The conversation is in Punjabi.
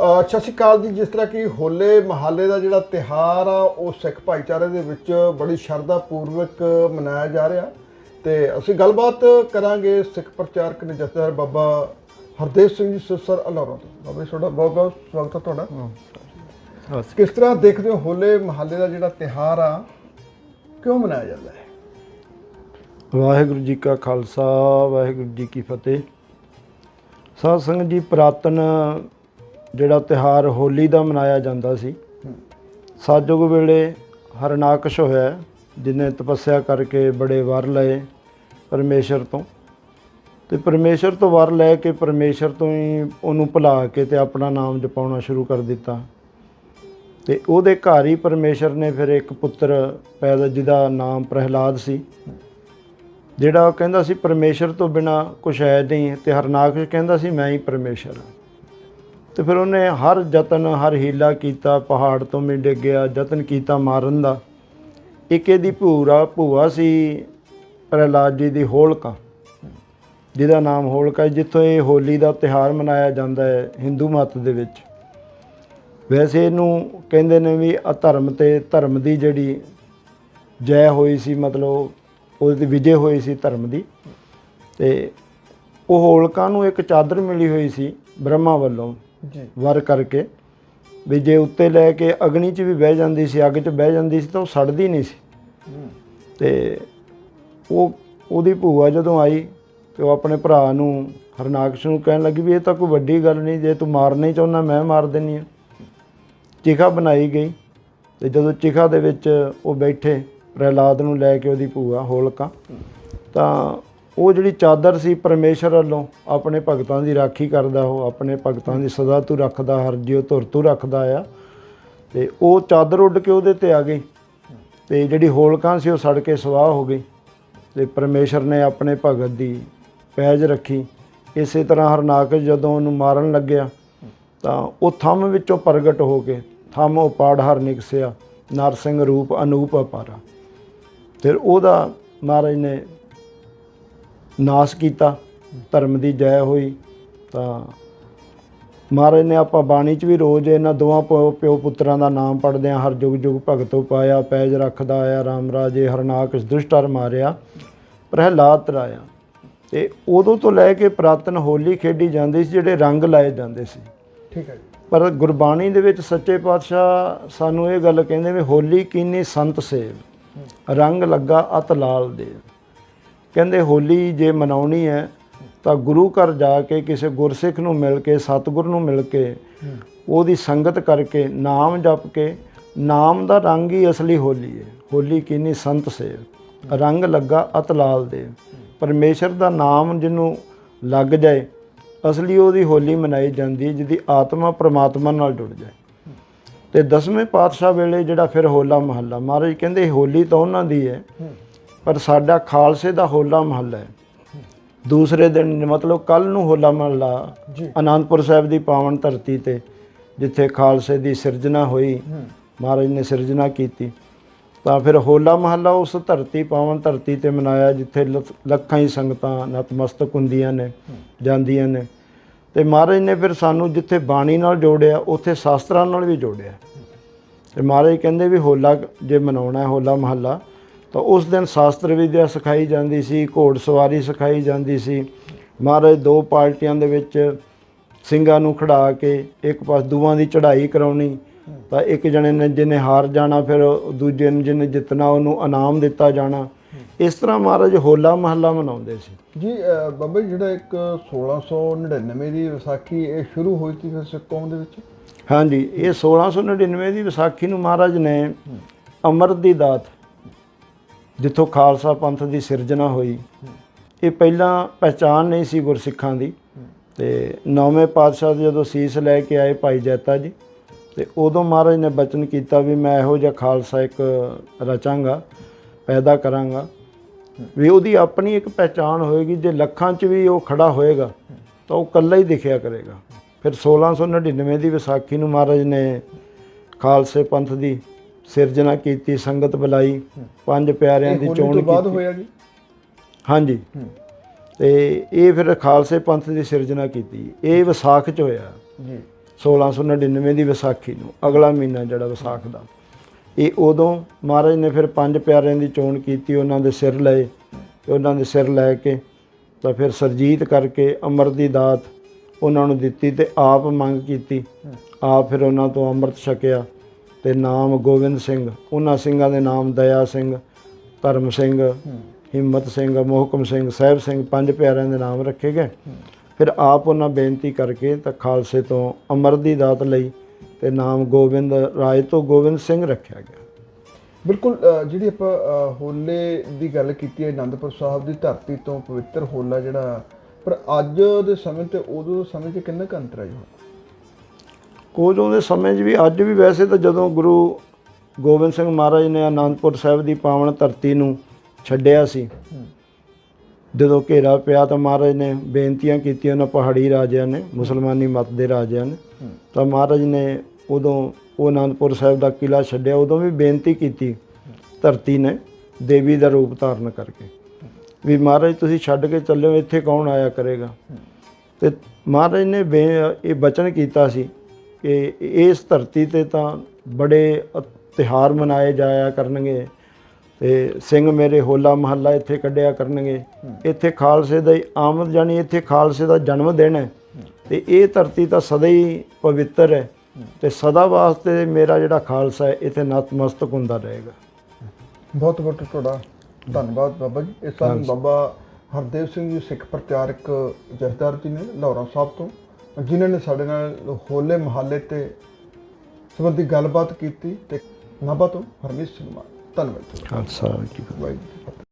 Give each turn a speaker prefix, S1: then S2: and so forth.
S1: ਸਤਿ ਸ਼੍ਰੀ ਅਕਾਲ ਜੀ। ਜਿਸ ਤਰ੍ਹਾਂ ਕਿ ਹੋਲੇ ਮਹੱਲੇ ਦਾ ਜਿਹੜਾ ਤਿਹਾਰ ਆ ਉਹ ਸਿੱਖ ਭਾਈਚਾਰੇ ਦੇ ਵਿੱਚ ਬੜੀ ਸ਼ਰਧਾ ਪੂਰਵਕ ਮਨਾਇਆ ਜਾ ਰਿਹਾ। ਤੇ ਅਸੀਂ ਗੱਲਬਾਤ ਕਰਾਂਗੇ ਸਿੱਖ ਪ੍ਰਚਾਰਕ ਨੇ ਜਥੇਦਾਰ ਬਾਬਾ ਹਰਦੇਵ ਸਿੰਘ ਜੀ ਸਿਸਰ ਅਲੌਰਾ ਤੋਂ। ਬਾਬਾ ਜੀ ਤੁਹਾਡਾ ਬਹੁਤ ਬਹੁਤ ਸਵਾਗਤ ਹੈ ਤੁਹਾਡਾ। ਕਿਸ ਤਰ੍ਹਾਂ ਦੇਖਦੇ ਹੋ ਹੋਲੇ ਮਹੱਲੇ ਦਾ ਜਿਹੜਾ ਤਿਹਾਰ ਆ ਕਿਉਂ ਮਨਾਇਆ ਜਾਂਦਾ ਹੈ?
S2: ਵਾਹਿਗੁਰੂ ਜੀ ਕਾ ਖਾਲਸਾ ਵਾਹਿਗੁਰੂ ਜੀ ਕੀ ਫਤਿਹ। ਸਾਧ ਸੰਗਤ ਜੀ ਪ੍ਰਾਤਨ ਜਿਹੜਾ ਤਿਹਾਰ ਹੋਲੀ ਦਾ ਮਨਾਇਆ ਜਾਂਦਾ ਸੀ, ਸਾਜੋਗ ਵੇਲੇ ਹਰਨਾਕਸ਼ ਹੋਇਆ ਜਿਨੇ ਤਪੱਸਿਆ ਕਰਕੇ ਬੜੇ ਵਰ ਲਏ ਪਰਮੇਸ਼ਰ ਤੋਂ। ਤੇ ਪਰਮੇਸ਼ਰ ਤੋਂ ਵਰ ਲੈ ਕੇ ਪਰਮੇਸ਼ਰ ਤੋਂ ਹੀ ਉਹਨੂੰ ਭੁਲਾ ਕੇ ਤੇ ਆਪਣਾ ਨਾਮ ਜਪਾਉਣਾ ਸ਼ੁਰੂ ਕਰ ਦਿੱਤਾ। ਤੇ ਉਹਦੇ ਘਰ ਹੀ ਪਰਮੇਸ਼ਰ ਨੇ ਫਿਰ ਇੱਕ ਪੁੱਤਰ ਪੈਦਾ, ਜਿਹਦਾ ਨਾਮ ਪ੍ਰਹਿਲਾਦ ਸੀ, ਜਿਹੜਾ ਉਹ ਕਹਿੰਦਾ ਸੀ, ਪਰਮੇਸ਼ਰ ਤੋਂ ਬਿਨਾ ਕੁਛ ਹੈ ਨਹੀਂ। ਤੇ ਹਰਨਾਕਸ਼ ਕਹਿੰਦਾ ਸੀ, ਮੈਂ ਹੀ ਪਰਮੇਸ਼ਰ ਹਾਂ। ਤੇ ਫਿਰ ਉਹਨੇ ਹਰ ਯਤਨ, ਹਰ ਹੀਲਾ ਕੀਤਾ, ਪਹਾੜ ਤੋਂ ਵੀ ਡਿੱਗਿਆ ਯਤਨ ਕੀਤਾ ਮਾਰਨ ਦਾ। ਇੱਕ ਇਹਦੀ ਭੂਰਾ ਭੂਆ ਸੀ ਪ੍ਰਹਿਲਾਦ ਜੀ ਦੀ ਹੋਲਕਾ। ਜਿਹਦਾ ਨਾਮ ਹੋਲਕਾ ਜਿੱਥੋਂ ਇਹ ਹੋਲੀ ਦਾ ਤਿਹਾਰ ਮਨਾਇਆ ਜਾਂਦਾ ਹੈ ਹਿੰਦੂ ਮਤ ਦੇ ਵਿੱਚ। ਵੈਸੇ ਇਹਨੂੰ ਕਹਿੰਦੇ ਨੇ ਵੀ ਅਧਰਮ ਤੇ ਧਰਮ ਦੀ ਜਿਹੜੀ ਜੈ ਹੋਈ ਸੀ, ਮਤਲਬ ਉਹਦੀ ਵਿਜੇ ਹੋਈ ਸੀ ਧਰਮ ਦੀ। ਤੇ ਉਹ ਹੋਲਕਾ ਨੂੰ ਇੱਕ ਚਾਦਰ ਮਿਲੀ ਹੋਈ ਸੀ ਬ੍ਰਹਮਾ ਵੱਲੋਂ।
S1: ਜੀ।
S2: ਵਰ ਕਰਕੇ ਵੀ ਜੇ ਉੱਤੇ ਲੈ ਕੇ ਅਗਨੀ 'ਚ ਵੀ ਬਹਿ ਜਾਂਦੀ ਸੀ ਅੱਗ 'ਚ ਬਹਿ ਜਾਂਦੀ ਸੀ ਤਾਂ ਉਹ ਸੜਦੀ ਨਹੀਂ ਸੀ। ਤੇ ਉਹ ਉਹਦੀ ਭੂਆ ਜਦੋਂ ਆਈ ਤੇ ਉਹ ਆਪਣੇ ਭਰਾ ਨੂੰ ਹਰਨਾਕਸ਼ ਨੂੰ ਕਹਿਣ ਲੱਗੀ ਵੀ ਇਹ ਤਾਂ ਕੋਈ ਵੱਡੀ ਗੱਲ ਨਹੀਂ ਜੇ ਤੂੰ ਮਾਰਨਾ ਹੀ ਚਾਹੁੰਦਾ ਮੈਂ ਮਾਰ ਦਿੰਨੀ ਆ। ਚਿਖਾ ਬਣਾਈ ਗਈ ਤੇ ਜਦੋਂ ਚਿਖਾ ਦੇ ਵਿੱਚ ਉਹ ਬੈਠੇ ਪ੍ਰਹਿਲਾਦ ਨੂੰ ਲੈ ਕੇ ਉਹਦੀ ਭੂਆ ਹੋਲਕਾ ਤਾਂ ਉਹ ਜਿਹੜੀ ਚਾਦਰ ਸੀ ਪਰਮੇਸ਼ਰ ਵੱਲੋਂ ਆਪਣੇ ਭਗਤਾਂ ਦੀ ਰਾਖੀ ਕਰਦਾ, ਉਹ ਆਪਣੇ ਭਗਤਾਂ ਦੀ ਸਦਾ ਤੂੰ ਰੱਖਦਾ, ਹਰ ਜਿਉ ਧੁਰ ਤੂੰ ਰੱਖਦਾ ਆ। ਤੇ ਉਹ ਚਾਦਰ ਉੱਡ ਕੇ ਉਹਦੇ ਤੇ ਆ ਗਈ। ਤੇ ਜਿਹੜੀ ਹੋਲਕਾਂ ਸੀ ਉਹ ਸੜ ਕੇ ਸਵਾਹ ਹੋ ਗਈ। ਤੇ ਪਰਮੇਸ਼ਰ ਨੇ ਆਪਣੇ ਭਗਤ ਦੀ ਪੈਜ ਰੱਖੀ। ਇਸੇ ਤਰ੍ਹਾਂ ਹਰਨਾਕਸ਼ ਜਦੋਂ ਉਹਨੂੰ ਮਾਰਨ ਲੱਗਿਆ, ਤਾਂ ਉਹ ਥੰਮ ਵਿੱਚੋਂ ਪ੍ਰਗਟ ਹੋ ਕੇ ਥੰਮ ਉਪਾੜ ਹਰ ਨਿਕਸਿਆ, ਨਰਸਿੰਘ ਰੂਪ ਅਨੂਪ ਅਪਾਰਾ। ਫਿਰ ਉਹਦਾ ਮਹਾਰਾਜ ਨੇ ਨਾਸ ਕੀਤਾ ਧਰਮ ਦੀ ਜੈ ਹੋਈ। ਤਾਂ ਮਹਾਰਾਜ ਨੇ ਆਪਾਂ ਬਾਣੀ 'ਚ ਵੀ ਰੋਜ਼ ਇਹਨਾਂ ਦੋਵਾਂ ਪਿਓ ਪੁੱਤਰਾਂ ਦਾ ਨਾਮ ਪੜ੍ਹਦੇ ਹਾਂ ਹਰ ਜੁਗ ਜੁਗ ਭਗਤੋ ਪਾਇਆ ਪੈਜ ਰੱਖਦਾ ਆਇਆ ਰਾਮ ਰਾਜੇ ਹਰਨਾਕਸ਼ ਦੁਸ਼ਟਰ ਮਾਰਿਆ ਪ੍ਰਹਿਲਾਦ ਤਰਾਇਆ। ਤੇ ਉਦੋਂ ਤੋਂ ਲੈ ਕੇ ਪ੍ਰਾਤਨ ਹੋਲੀ ਖੇਡੀ ਜਾਂਦੀ ਸੀ ਜਿਹੜੇ ਰੰਗ ਲਾਏ ਜਾਂਦੇ ਸੀ।
S1: ਠੀਕ ਹੈ
S2: ਪਰ ਗੁਰਬਾਣੀ ਦੇ ਵਿੱਚ ਸੱਚੇ ਪਾਤਸ਼ਾਹ ਸਾਨੂੰ ਇਹ ਗੱਲ ਕਹਿੰਦੇ ਵੀ ਹੋਲੀ ਕੀਨੀ ਸੰਤ ਸੇਵ। ਰੰਗ ਲੱਗਾ ਅਤ ਲਾਲ ਦੇ ਕਹਿੰਦੇ ਹੋਲੀ ਜੇ ਮਨਾਉਣੀ ਹੈ, ਤਾਂ ਗੁਰੂ ਘਰ ਜਾ ਕੇ ਕਿਸੇ ਗੁਰਸਿੱਖ ਨੂੰ ਮਿਲ ਕੇ, ਸਤਿਗੁਰ ਨੂੰ ਮਿਲ ਕੇ, ਉਹਦੀ ਸੰਗਤ ਕਰਕੇ, ਨਾਮ ਜਪ ਕੇ, ਨਾਮ ਦਾ ਰੰਗ ਹੀ ਅਸਲੀ ਹੋਲੀ ਹੈ। ਹੋਲੀ ਕਿੰਨੀ ਸੰਤ ਸੇਵ ਰੰਗ ਲੱਗਾ ਅਤਲਾਲ ਦੇ ਪਰਮੇਸ਼ਰ ਦਾ ਨਾਮ ਜਿਹਨੂੰ ਲੱਗ ਜਾਏ, ਅਸਲੀ ਉਹਦੀ ਹੋਲੀ ਮਨਾਈ ਜਾਂਦੀ ਜਿਹਦੀ ਆਤਮਾ ਪ੍ਰਮਾਤਮਾ ਨਾਲ ਜੁੜ ਜਾਏ। ਤੇ ਦਸਵੇਂ ਪਾਤਸ਼ਾਹ ਵੇਲੇ ਜਿਹੜਾ ਫਿਰ ਹੋਲਾ ਮਹੱਲਾ, ਮਹਾਰਾਜ ਕਹਿੰਦੇ ਹੋਲੀ ਤਾਂ ਉਹਨਾਂ ਦੀ ਹੈ ਪਰ ਸਾਡਾ ਖਾਲਸੇ ਦਾ ਹੋਲਾ ਮਹੱਲਾ ਹੈ। ਦੂਸਰੇ ਦਿਨ ਮਤਲਬ ਕੱਲ ਨੂੰ ਹੋਲਾ ਮਹੱਲਾ ਅਨੰਦਪੁਰ ਸਾਹਿਬ ਦੀ ਪਾਵਨ ਧਰਤੀ ਤੇ ਜਿੱਥੇ ਖਾਲਸੇ ਦੀ ਸਿਰਜਣਾ ਹੋਈ। ਮਹਾਰਾਜ ਨੇ ਸਿਰਜਣਾ ਕੀਤੀ। ਤਾਂ ਫਿਰ ਹੋਲਾ ਮਹੱਲਾ ਉਸ ਧਰਤੀ ਪਾਵਨ ਧਰਤੀ ਤੇ ਮਨਾਇਆ ਜਿੱਥੇ ਲੱਖ- ਲੱਖਾਂ ਹੀ ਸੰਗਤਾਂ ਨਤਮਸਤਕ ਹੁੰਦੀਆਂ ਨੇ ਜਾਂਦੀਆਂ ਨੇ। ਤੇ ਮਹਾਰਾਜ ਨੇ ਫਿਰ ਸਾਨੂੰ ਜਿੱਥੇ ਬਾਣੀ ਨਾਲ ਜੋੜਿਆ ਉੱਥੇ ਸ਼ਾਸਤਰਾਂ ਨਾਲ ਵੀ ਜੋੜਿਆ। ਤੇ ਮਹਾਰਾਜ ਕਹਿੰਦੇ ਵੀ ਹੋਲਾ ਜੇ ਮਨਾਉਣਾ ਹੈ ਹੋਲਾ ਮਹੱਲਾ ਤਾਂ ਉਸ ਦਿਨ ਸ਼ਾਸਤਰ ਵਿਦਿਆ ਸਿਖਾਈ ਜਾਂਦੀ ਸੀ ਘੋੜ ਸਵਾਰੀ ਸਿਖਾਈ ਜਾਂਦੀ ਸੀ। ਮਹਾਰਾਜ ਦੋ ਪਾਰਟੀਆਂ ਦੇ ਵਿੱਚ ਸਿੰਘਾਂ ਨੂੰ ਖੜਾ ਕੇ ਇੱਕ ਪਾਸ ਦੂਆਂ ਦੀ ਚੜ੍ਹਾਈ ਕਰਾਉਣੀ ਤਾਂ ਇੱਕ ਜਣੇ ਨੇ ਜਿਹਨੇ ਹਾਰ ਜਾਣਾ ਫਿਰ ਦੂਜੇ ਨੂੰ ਜਿਹਨੇ ਜਿੱਤਣਾ ਉਹਨੂੰ ਇਨਾਮ ਦਿੱਤਾ ਜਾਣਾ। ਇਸ ਤਰ੍ਹਾਂ ਮਹਾਰਾਜ ਹੋਲਾ ਮਹੱਲਾ ਮਨਾਉਂਦੇ ਸੀ।
S1: ਜੀ ਬਾਬਾ ਜਿਹੜਾ ਇੱਕ 1699 ਦੀ ਵਿਸਾਖੀ ਇਹ ਸ਼ੁਰੂ ਹੋਈ ਸੀ ਫਿਰ ਸਿੱਖ ਕੌਮ ਦੇ ਵਿੱਚ?
S2: ਹਾਂਜੀ ਇਹ 1699 ਦੀ ਵਿਸਾਖੀ ਨੂੰ ਮਹਾਰਾਜ ਨੇ ਅੰਮ੍ਰਿਤ ਦੀ ਦਾਤ ਜਿੱਥੋਂ ਖਾਲਸਾ ਪੰਥ ਦੀ ਸਿਰਜਣਾ ਹੋਈ, ਇਹ ਪਹਿਲਾਂ ਪਹਿਚਾਨ ਨਹੀਂ ਸੀ ਗੁਰਸਿੱਖਾਂ ਦੀ। ਤੇ ਨੌਵੇਂ ਪਾਤਸ਼ਾਹ ਦੇ ਜਦੋਂ ਸੀਸ ਲੈ ਕੇ ਆਏ ਭਾਈ ਜੈਤਾ ਜੀ, ਤੇ ਉਦੋਂ ਮਹਾਰਾਜ ਨੇ ਬਚਨ ਕੀਤਾ ਵੀ ਮੈਂ ਇਹੋ ਜਿਹਾ ਖਾਲਸਾ ਇੱਕ ਰਚਾਂਗਾ, ਪੈਦਾ ਕਰਾਂਗਾ। ਵੀ ਉਹਦੀ ਆਪਣੀ ਇੱਕ ਪਹਿਚਾਨ ਹੋਏਗੀ, ਜੇ ਲੱਖਾਂ 'ਚ ਵੀ ਉਹ ਖੜਾ ਹੋਏਗਾ, ਤਾਂ ਉਹ ਇਕੱਲਾ ਹੀ ਦਿਖਿਆ ਕਰੇਗਾ। ਫਿਰ 1699 ਦੀ ਵਿਸਾਖੀ ਨੂੰ ਮਹਾਰਾਜ ਨੇ ਖਾਲਸੇ ਪੰਥ ਦੀ ਸਿਰਜਣਾ ਕੀਤੀ ਸੰਗਤ ਬੁਲਾਈ ਪੰਜ ਪਿਆਰਿਆਂ ਦੀ ਚੋਣ
S1: ਤੋਂ ਬਾਅਦ
S2: ਕੀਤੀ।
S1: ਹੋਇਆ ਜੀ?
S2: ਹਾਂਜੀ। ਤੇ ਇਹ ਫਿਰ ਖਾਲਸੇ ਪੰਥ ਦੀ ਸਿਰਜਣਾ ਕੀਤੀ। ਇਹ ਵਿਸਾਖ ਚ ਹੋਇਆ।
S1: ਜੀ।
S2: 1699 ਦੀ ਵਿਸਾਖੀ ਨੂੰ ਅਗਲਾ ਮਹੀਨਾ ਜਿਹੜਾ ਵਿਸਾਖ ਦਾ। ਇਹ ਉਦੋਂ ਮਹਾਰਾਜ ਨੇ ਫਿਰ ਪੰਜ ਪਿਆਰਿਆਂ ਦੀ ਚੋਣ ਕੀਤੀ ਉਹਨਾਂ ਦੇ ਸਿਰ ਲਏ ਤੇ ਉਹਨਾਂ ਦੇ ਸਿਰ ਲੈ ਕੇ ਤਾਂ ਫਿਰ ਸਰਜੀਤ ਕਰਕੇ ਅਮਰ ਦੀ ਦਾਤ ਉਹਨਾਂ ਨੂੰ ਦਿੱਤੀ ਤੇ ਆਪ ਮੰਗ ਕੀਤੀ। ਆਪ ਫਿਰ ਉਹਨਾਂ ਤੋਂ ਅੰਮ੍ਰਿਤ ਛਕਿਆ। ਤੇ ਨਾਮ ਗੋਬਿੰਦ ਸਿੰਘ। ਉਹਨਾਂ ਸਿੰਘਾਂ ਦੇ ਨਾਮ ਦਇਆ ਸਿੰਘ ਧਰਮ ਸਿੰਘ ਹਿੰਮਤ ਸਿੰਘ ਮੋਹਕਮ ਸਿੰਘ ਸਾਹਿਬ ਸਿੰਘ ਪੰਜ ਪਿਆਰਿਆਂ ਦੇ ਨਾਮ ਰੱਖੇ ਗਏ। ਫਿਰ ਆਪ ਉਹਨਾਂ ਬੇਨਤੀ ਕਰਕੇ ਤਾਂ ਖਾਲਸੇ ਤੋਂ ਅਮਰ ਦੀ ਦਾਤ ਲਈ ਤੇ ਨਾਮ ਗੋਬਿੰਦ ਰਾਏ ਤੋਂ ਗੋਬਿੰਦ ਸਿੰਘ ਰੱਖਿਆ ਗਿਆ।
S1: ਬਿਲਕੁਲ ਜਿਹੜੀ ਆਪਾਂ ਹੋਲੇ ਦੀ ਗੱਲ ਕੀਤੀ ਹੈ ਆਨੰਦਪੁਰ ਸਾਹਿਬ ਦੀ ਧਰਤੀ ਤੋਂ ਪਵਿੱਤਰ ਹੋਲਾ ਜਿਹੜਾ ਪਰ ਅੱਜ ਦੇ ਸਮੇਂ ਤੇ ਉਦੋਂ ਸਮੇਂ 'ਚ ਕਿੰਨਾ ਕੁ ਅੰਤਰ ਹੈ ਜੀ ਹੁਣ?
S2: ਉਦੋਂ ਦੇ ਸਮੇਂ 'ਚ ਵੀ, ਅੱਜ ਵੀ ਵੈਸੇ ਤਾਂ ਜਦੋਂ ਗੁਰੂ ਗੋਬਿੰਦ ਸਿੰਘ ਮਹਾਰਾਜ ਨੇ ਆਨੰਦਪੁਰ ਸਾਹਿਬ ਦੀ ਪਾਵਨ ਧਰਤੀ ਨੂੰ ਛੱਡਿਆ ਸੀ, ਜਦੋਂ ਘੇਰਾ ਪਿਆ ਤਾਂ ਮਹਾਰਾਜ ਨੇ ਬੇਨਤੀਆਂ ਕੀਤੀਆਂ ਉਹਨਾਂ ਪਹਾੜੀ ਰਾਜਿਆਂ ਨੇ, ਮੁਸਲਮਾਨੀ ਮਤ ਦੇ ਰਾਜਿਆਂ ਨੇ ਤਾਂ ਮਹਾਰਾਜ ਨੇ ਉਦੋਂ ਉਹ ਆਨੰਦਪੁਰ ਸਾਹਿਬ ਦਾ ਕਿਲਾ ਛੱਡਿਆ, ਉਦੋਂ ਵੀ ਬੇਨਤੀ ਕੀਤੀ ਧਰਤੀ ਨੇ, ਦੇਵੀ ਦਾ ਰੂਪ ਧਾਰਨ ਕਰਕੇ ਵੀ ਮਹਾਰਾਜ ਤੁਸੀਂ ਛੱਡ ਕੇ ਚੱਲਿਓ ਇੱਥੇ ਕੌਣ ਆਇਆ ਕਰੇਗਾ ਤੇ ਮਹਾਰਾਜ ਨੇ ਬੇ- ਇਹ ਬਚਨ ਕੀਤਾ ਸੀ ਕਿ ਇਸ ਧਰਤੀ ਤੇ ਤਾਂ ਬੜੇ ਤਿਉਹਾਰ ਮਨਾਏ ਜਾਇਆ ਕਰਨਗੇ ਤੇ ਸਿੰਘ ਮੇਰੇ ਹੋਲਾ ਮਹੱਲਾ ਇੱਥੇ ਕੱਢਿਆ ਕਰਨਗੇ। ਇੱਥੇ ਖਾਲਸੇ ਦਾ ਆਮਦ ਜਾਣੀ ਇੱਥੇ ਖਾਲਸੇ ਦਾ ਜਨਮ ਦਿਨ ਹੈ। ਤੇ ਇਹ ਧਰਤੀ ਤਾਂ ਸਦਾ ਹੀ ਪਵਿੱਤਰ ਹੈ। ਤੇ ਸਦਾ ਵਾਸਤੇ ਮੇਰਾ ਜਿਹੜਾ ਖਾਲਸਾ ਹੈ ਇੱਥੇ ਨਤਮਸਤਕ ਹੁੰਦਾ ਰਹੇਗਾ।
S1: ਬਹੁਤ ਬਹੁਤ ਤੁਹਾਡਾ ਧੰਨਵਾਦ ਬਾਬਾ ਜੀ। ਇਸ ਸਨ ਬਾਬਾ ਹਰਦੇਵ ਸਿੰਘ ਜੀ ਸਿੱਖ ਪ੍ਰਚਾਰਕ ਜਥੇਦਾਰ ਜੀ ਨੇ ਲਾਹੌਰਾ ਸਾਹਿਬ ਤੋਂ ਜਿਨ੍ਹਾਂ ਨੇ ਸਾਡੇ ਨਾਲ ਹੋਲੇ ਮਹੱਲੇ ਤੇ ਸੰਬੰਧੀ ਗੱਲਬਾਤ ਕੀਤੀ ਤੇ ਨਾਭਾ ਤੋਂ ਹਰਮੀਤ ਸਿੰਘ ਮਾਨ ਧੰਨਵਾਦ।
S2: ਖਾਲਸਾ ਜੀ।
S1: ਵਾਹਿਗੁਰੂ